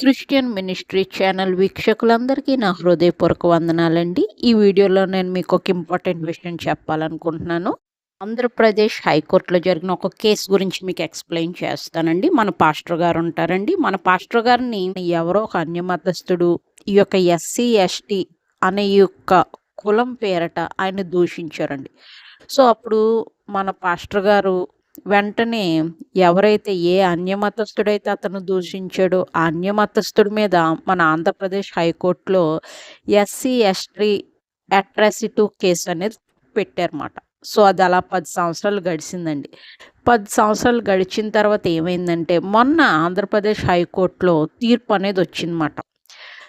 Christian ministry channel వీక్షకులందరికీ నా హృదయపూర్వక వందనాలండి. ఈ వీడియోలో నేను మీకు ఒక ఇంపార్టెంట్ విషయం చెప్పాలనుకుంటున్నాను. ఆంధ్రప్రదేశ్ హైకోర్టులో జరిగిన ఒక కేసు గురించి మీకు ఎక్స్ప్లెయిన్ చేస్తానండి. మన పాస్టర్ గారు ఉంటారండి. మన పాస్టర్ గారిని ఎవరో ఒక అన్యమతస్థుడు ఈ యొక్క ఎస్సీ ఎస్టీ అనే యొక్క కులం పేరట ఆయన దూషించారండి. సో అప్పుడు మన పాస్టర్ గారు వెంటనే ఎవరైతే ఏ అన్యమతస్థుడైతే అతను దూషించాడో ఆ అన్యమతస్థుడి మీద మన ఆంధ్రప్రదేశ్ హైకోర్టులో ఎస్సీ ఎస్టీ అట్రాసిటీ కేసు అనేది పెట్టారన్నమాట. సో అది అలా పది సంవత్సరాలు గడిచిందండి. పది సంవత్సరాలు గడిచిన తర్వాత ఏమైందంటే మొన్న ఆంధ్రప్రదేశ్ హైకోర్టులో తీర్పు అనేది వచ్చిందన్నమాట.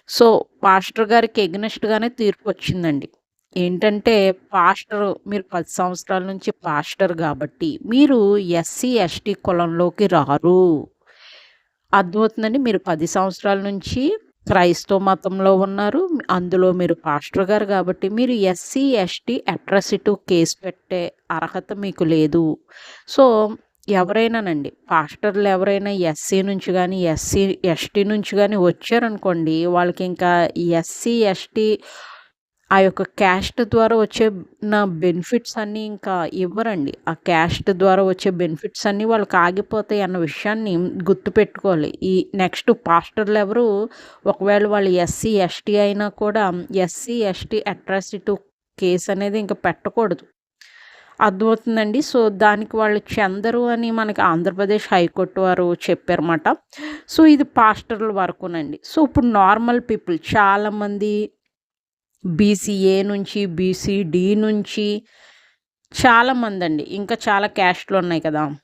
సో పాస్టర్ గారికి ఎగ్నెస్ట్గానే తీర్పు వచ్చిందండి. ఏంటంటే పాస్టర్ మీరు పది సంవత్సరాల నుంచి పాస్టర్ కాబట్టి మీరు ఎస్సీ ఎస్టీ కులంలోకి రారు. అర్థమవుతుందండి? మీరు పది సంవత్సరాల నుంచి క్రైస్తవ మతంలో ఉన్నారు. అందులో మీరు పాస్టర్ గారు కాబట్టి మీరు ఎస్సీ ఎస్టీ అట్రాసిటీ కేసు పెట్టే అర్హత మీకు లేదు. సో ఎవరైనానండి పాస్టర్లు ఎవరైనా ఎస్సీ నుంచి కానీ ఎస్సీ ఎస్టీ నుంచి కానీ వచ్చారనుకోండి వాళ్ళకి ఇంకా ఎస్సీ ఎస్టీ ఆ యొక్క క్యాస్ట్ ద్వారా వచ్చే నా బెనిఫిట్స్ అన్నీ ఇంకా ఇవ్వరండి. ఆ క్యాస్ట్ ద్వారా వచ్చే బెనిఫిట్స్ అన్నీ వాళ్ళకి ఆగిపోతాయి అన్న విషయాన్ని గుర్తుపెట్టుకోవాలి ఈ నెక్స్ట్ పాస్టర్లు ఎవరు? ఒకవేళ వాళ్ళు ఎస్సీ ఎస్టీ అయినా కూడా ఎస్సీ ఎస్టీ అట్రాసిటీ కేసు అనేది ఇంకా పెట్టకూడదు. అర్థమవుతుందండి? సో దానికి వాళ్ళు చెందరు అని మనకి ఆంధ్రప్రదేశ్ హైకోర్టు వారు చెప్పారన్నమాట. సో ఇది పాస్టర్ల వరకునండి. సో ఇప్పుడు నార్మల్ పీపుల్ చాలామంది బీసీఏ నుంచి బీసీడి నుంచి చాలామంది అండి ఇంకా చాలా క్యాస్ట్లు ఉన్నాయి కదా.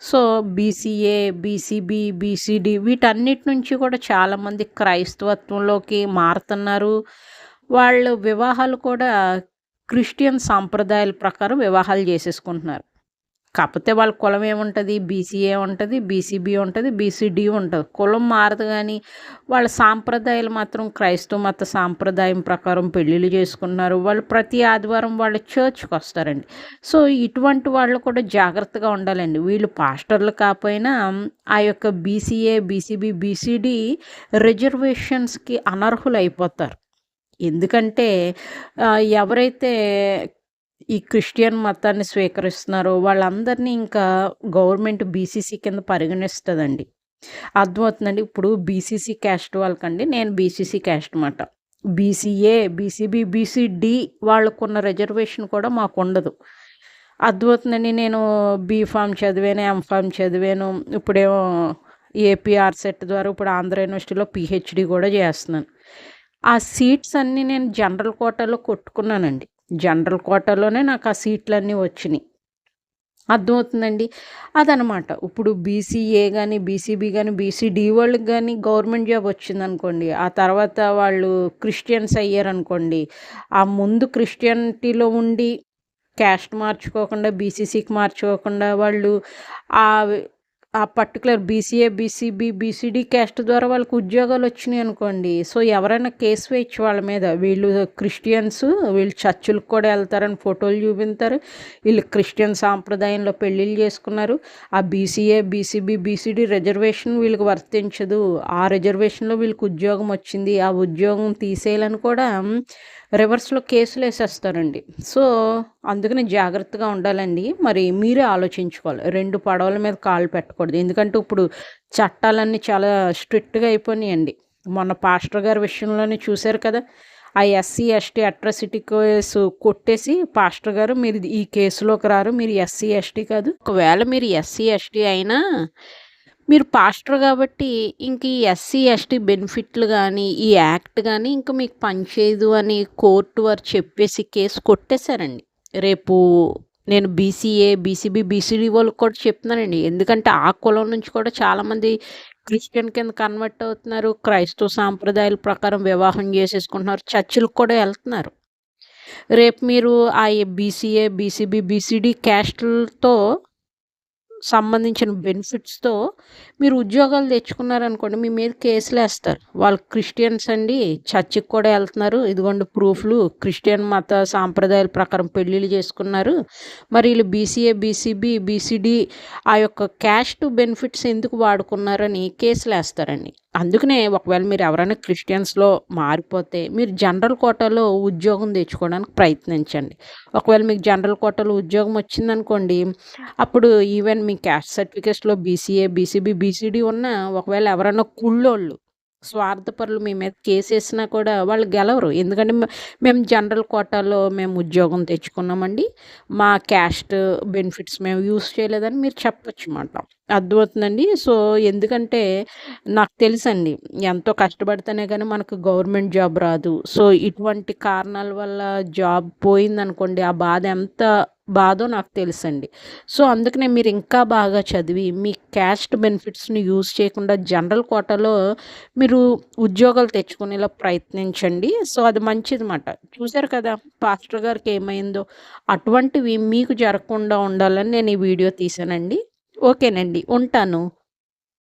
సో బీసీఏ బీసీబీ బీసీడి వీటన్నిటి నుంచి కూడా చాలామంది క్రైస్తవత్వంలోకి మారుతున్నారు. వాళ్ళు వివాహాలు కూడా క్రిస్టియన్ సాంప్రదాయాల ప్రకారం వివాహాలు చేసేసుకుంటున్నారు. కాకపోతే వాళ్ళ కులం ఏముంటుంది? బీసీఏ ఉంటుంది బీసీబీ ఉంటుంది బీసీడీ ఉంటుంది. కులం మారదు కానీ వాళ్ళ సాంప్రదాయాలు మాత్రం క్రైస్తవ మత సాంప్రదాయం ప్రకారం పెళ్ళిళ్ళు చేసుకున్నారు వాళ్ళు ప్రతి ఆదివారం వాళ్ళ చర్చ్కి వస్తారండి. సో ఇటువంటి వాళ్ళు కూడా జాగ్రత్తగా ఉండాలండి. వీళ్ళు పాస్టర్లు కాకపోయినా ఆ యొక్క బీసీఏ బీసీబీ బీసీడీ రిజర్వేషన్స్కి అనర్హులు అయిపోతారు ఎందుకంటే ఎవరైతే ఈ క్రిస్టియన్ మతాన్ని స్వీకరిస్తున్నారో వాళ్ళందరినీ ఇంకా గవర్నమెంట్ బీసీసీ కింద పరిగణిస్తుందండి. అర్థమవుతుందండి? ఇప్పుడు బీసీసీ క్యాస్ట్ వాళ్ళకండి నేను బీసీసీ క్యాస్ట్ అనమాట బీసీఏ బీసీబీ బీసీడి వాళ్ళకున్న రిజర్వేషన్ కూడా మాకు ఉండదు అర్థమవుతుందండి? నేను బీఫామ్ చదివాను ఎంఫామ్ చదివాను ఇప్పుడేమో ఏపీఆర్ సెట్ ద్వారా ఇప్పుడు ఆంధ్ర యూనివర్సిటీలో పిహెచ్డి కూడా చేస్తున్నాను. ఆ సీట్స్ అన్నీ నేను జనరల్ కోటాలో కొట్టుకున్నానండి. జనరల్ కోటాలోనే నాకు ఆ సీట్లన్నీ వచ్చినాయి. అర్థమవుతుందండి? అదనమాట. ఇప్పుడు బీసీఏ కానీ బీసీబీ కానీ బీసీడీ వాళ్ళకి కానీ గవర్నమెంట్ జాబ్ వచ్చిందనుకోండి ఆ తర్వాత వాళ్ళు క్రిస్టియన్స్ అయ్యారనుకోండి ఆ ముందు క్రిస్టియనిటీలో ఉండి క్యాస్ట్ మార్చుకోకుండా బీసీసీకి మార్చుకోకుండా వాళ్ళు ఆ ఆ particular BCA BCB BCD caste ద్వారా వాళ్ళకి ఉద్యోగాలు వచ్చినాయి అనుకోండి. సో ఎవరైనా కేసు వేయచ్చు వాళ్ళ మీద. వీళ్ళు క్రిస్టియన్స్ వీళ్ళు చర్చులకు కూడా వెళ్తారని ఫోటోలు చూపించారు. వీళ్ళు క్రిస్టియన్ సాంప్రదాయంలో పెళ్ళిళ్ళు చేసుకున్నారు. ఆ బీసీఏ బీసీబీ బీసీడీ రిజర్వేషన్ వీళ్ళకి వర్తించదు. ఆ రిజర్వేషన్లో వీళ్ళకి ఉద్యోగం వచ్చింది. ఆ ఉద్యోగం తీసేయాలని కూడా రివర్స్లో కేసులు వేసేస్తారండి సో అందుకని జాగ్రత్తగా ఉండాలండి. మరి మీరే ఆలోచించుకోవాలి. రెండు పడవల మీద కాళ్ళు పెట్టకూడదు. ఎందుకంటే ఇప్పుడు చట్టాలన్నీ చాలా స్ట్రిక్ట్గా అయిపోయినాయండి. మొన్న పాస్టర్ గారి విషయంలోనే చూశారు కదా ఆ ఎస్సీ ఎస్టీ అట్రాసిటీ కేసు కొట్టేసి పాస్టర్ గారు మీరు ఈ కేసులోకి రారు. మీరు ఎస్సీ ఎస్టీ కాదు. ఒకవేళ మీరు ఎస్సీ ఎస్టీ అయినా మీరు పాస్టర్ కాబట్టి ఇంక ఈ ఎస్సీ ఎస్టీ బెనిఫిట్లు కానీ ఈ యాక్ట్ కానీ ఇంకా మీకు పనిచేయదు అని కోర్టు వారు చెప్పేసి కేసు కొట్టేశారండి. రేపు నేను బీసీఏ బీసీబీ బీసీడీ వాళ్ళకి కూడా చెప్తున్నానండి ఎందుకంటే ఆ కులం నుంచి కూడా చాలామంది క్రిస్టియన్ కింద కన్వర్ట్ అవుతున్నారు. క్రైస్తవ సాంప్రదాయాల ప్రకారం వివాహం చేసేసుకుంటున్నారు. చర్చిలకు కూడా వెళ్తున్నారు. రేపు మీరు ఆ బీసీఏ బీసీబీ బీసీడీ క్యాస్ట్లతో సంబంధించిన బెనిఫిట్స్‌తో మీరు ఉద్యోగాలు తెచ్చుకున్నారనుకోండి, మీ మీద కేసులు వేస్తారు వాళ్ళు క్రిస్టియన్స్ అండి, చర్చికి కూడా వెళ్తున్నారు ఇదిగోండి ప్రూఫ్‌లు క్రిస్టియన్ మత సాంప్రదాయాల ప్రకారం పెళ్ళిళ్ళు చేసుకున్నారు. మరి వీళ్ళు బీసీఏ, బీసీబీ, బీసీడీ ఆ యొక్క క్యాస్ట్ బెనిఫిట్స్ ఎందుకు వాడుకున్నారని కేసులు వేస్తారండి అందుకనే ఒకవేళ మీరు ఎవరైనా క్రిస్టియన్స్‌లో మారిపోతే మీరు జనరల్ కోటాలో ఉద్యోగం తెచ్చుకోవడానికి ప్రయత్నించండి. ఒకవేళ మీకు జనరల్ కోటాలో ఉద్యోగం వచ్చిందనుకోండి, అప్పుడు ఈవెన్ మీ క్యాస్ట్ సర్టిఫికేట్స్‌లో బీసీఏ, బీసీబీ, బీసీడీ ఉన్న ఒకవేళ ఎవరైనా కుళ్ళోళ్ళు, స్వార్థపరులు మీ మీద కేసేసినా కూడా వాళ్ళు గెలవరు. ఎందుకంటే మేము జనరల్ కోటాలో మేము ఉద్యోగం తెచ్చుకున్నామండి. మా క్యాస్ట్ బెనిఫిట్స్ మేము యూస్ చేయలేదని మీరు చెప్పొచ్చమాట. అర్థమవుతుందండి. సో, ఎందుకంటే నాకు తెలుసండి. ఎంతో కష్టపడితేనే కానీ మనకు గవర్నమెంట్ జాబ్ రాదు. సో, ఇటువంటి కారణాల వల్ల జాబ్ పోయిందనుకోండి, ఆ బాధ ఎంత బాధో నాకు తెలుసండి. సో, అందుకనే మీరు ఇంకా బాగా చదివి మీ క్యాస్ట్ బెనిఫిట్స్‌ని యూజ్ చేయకుండా జనరల్ కోటాలో మీరు ఉద్యోగాలు తెచ్చుకునేలా ప్రయత్నించండి. సో, అది మంచిదన్నమాట చూశారు కదా! పాస్టర్ గారికి ఏమైందో. అటువంటివి మీకు జరగకుండా ఉండాలని నేను ఈ వీడియో తీశానండి. ఓకేనండి. ఉంటాను.